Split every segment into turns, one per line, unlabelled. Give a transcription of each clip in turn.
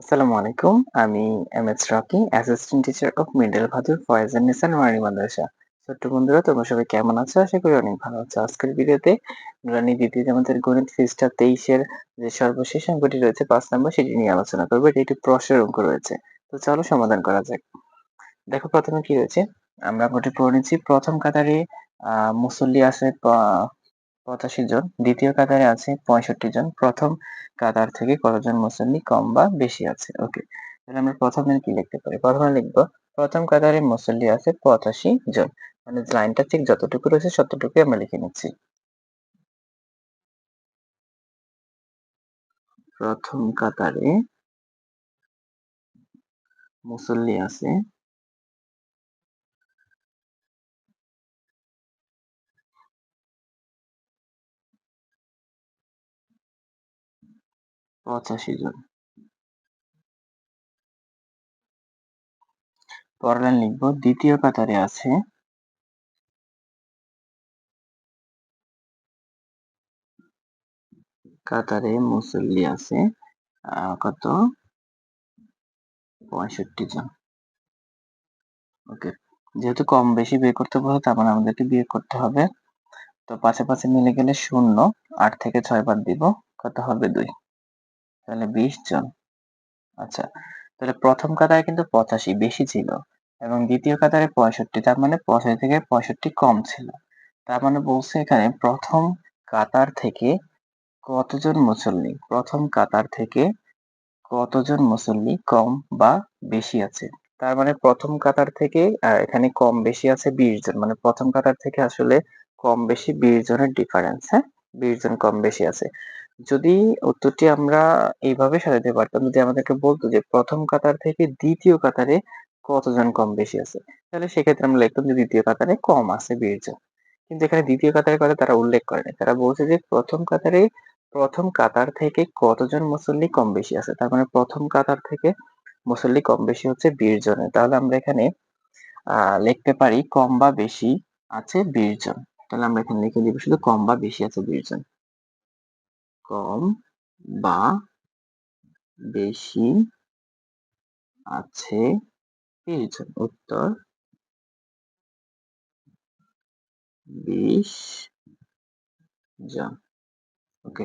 আসসালামু আলাইকুম। আমি M S Rocky, assistant teacher of middle Bhadur Faiz Nisa Noorani Madrasa. ছোট্ট বন্ধুরা তোমরা সবাই কেমন আছো? আশা করি অনেক ভালো আছো। আজকের ভিডিওতে নুরানি আমাদের গণিত পৃষ্ঠা 23 এর যে সর্বশেষ অঙ্কটি রয়েছে 5 নম্বর সেটি নিয়ে আলোচনা করব। এটি একটি প্রশ্নের অঙ্ক রয়েছে। তো চলো সমাধান করা যাক। দেখো প্রথমে কি রয়েছে? আমরা অঙ্কটি পড়ে। প্রথম কাতারে মুসল্লি আছে পঁচাশি জন। দ্বিতীয় কাতারে আছে পঁয়ষট্টি জন। প্রথম কাতার থেকে কতজন মুসল্লি কম বা বেশি আছে? ওকে তাহলে আমরা প্রথমে কি লিখতে পারি? প্রথমে লিখব, প্রথম কাতারে মুসল্লি আছে পঁচাশি জন। মানে লাইনটা ঠিক যতটুকু রয়েছে ততটুকুই আমরা লিখে নিচ্ছি। প্রথম কাতারে মুসল্লি আছে পঁচাশি জন। পরের লিখব, দ্বিতীয় কাতারে আছে। কাতারে মুসল্লি আছে কত? পঁয়ষট্টি জন। ওকে, যেহেতু কম বেশি বিয়ে করতে বলে তার মানে আমাদেরকে বিয়ে করতে হবে। তো পাশে পাশে মিলে গেলে শূন্য, আট থেকে ছয় বাদ দিব, কত হবে দুই? তাহলে বিশ জন। আচ্ছা তাহলে প্রথম কাতারে কিন্তু পঁচাশি, বেশি ছিল। এবং দ্বিতীয় কাতারে পঁয়ষট্টি, তার মানে পঁচাশি থেকে পঁয়ষট্টি কম ছিল। তার মানে বলছে এখানে প্রথম কাতার থেকে কতজন মুসল্লি, প্রথম কাতার থেকে কতজন মুসল্লি কম বা বেশি আছে? তার মানে প্রথম কাতার থেকে এখানে কম বেশি আছে বিশ জন। মানে প্রথম কাতার থেকে আসলে কম বেশি বিশ জনের ডিফারেন্স হ্যাঁ? বিশ জন কম বেশি আছে। যদি উত্তরটি আমরা এইভাবে সাজাতে পারতাম, যদি আমাদেরকে বলতো যে প্রথম কাতার থেকে দ্বিতীয় কাতারে কতজন কম বেশি আছে, তাহলে সেক্ষেত্রে আমরা লিখতাম যে দ্বিতীয় কাতারে কম আছে বিশ জন কিন্তু এখানে দ্বিতীয় কাতারের কথা তারা উল্লেখ করেনি তারা বলছে যে প্রথম কাতারে, প্রথম কাতার থেকে কতজন মুসল্লি কম বেশি আছে? তার মানে প্রথম কাতার থেকে মুসল্লি কম বেশি হচ্ছে বিশ জনের তাহলে আমরা এখানে আহ লিখতে পারি কম বা বেশি আছে বিশ জন তাহলে আমরা এখানে লিখে দিব শুধু কম বা বেশি আছে বিশ জন কম বা বেশি আছে? জন উত্তর। বিশ জন। ওকে।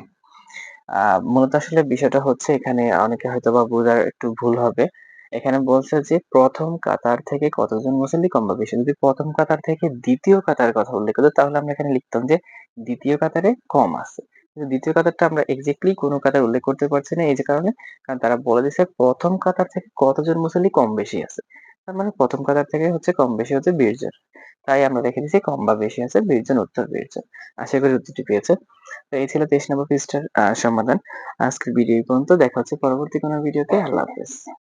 মূলত আসলে বিষয়টা হচ্ছে এখানে অনেকে হয়তো বা বোঝার একটু ভুল হবে। এখানে বলছে যে, প্রথম কাতার থেকে কতজন মুসল্লি? কম বা বেশি। যদি প্রথম কাতার থেকে দ্বিতীয় কাতার কথা উল্লেখ করতো তাহলে আমরা এখানে লিখতাম যে, দ্বিতীয় কাতারে কম আছে। দ্বিতীয় কাতারটা আমরা এক্স্যাক্টলি কোনো কাতার উল্লেখ করতে পারছি না, এই যে কারণে, কারণ তারা বলে দিচ্ছে প্রথম কাতার থেকে কতজন মুসল্লি কম বেশি আছে। তার মানে প্রথম কাতার থেকে হচ্ছে কম বেশি হচ্ছে বিশ জন তাই আমরা রেখে দিচ্ছি কম বা বেশি আছে বিশ জন উত্তর বিশ জন আশা করি উত্তরটি পেয়েছে। তো এই ছিল তেইশ নম্বর পৃষ্ঠার সমাধান। আজকের ভিডিও পর্যন্ত। দেখা হচ্ছে পরবর্তী কোনো ভিডিওতে। আল্লাহ হাফেজ।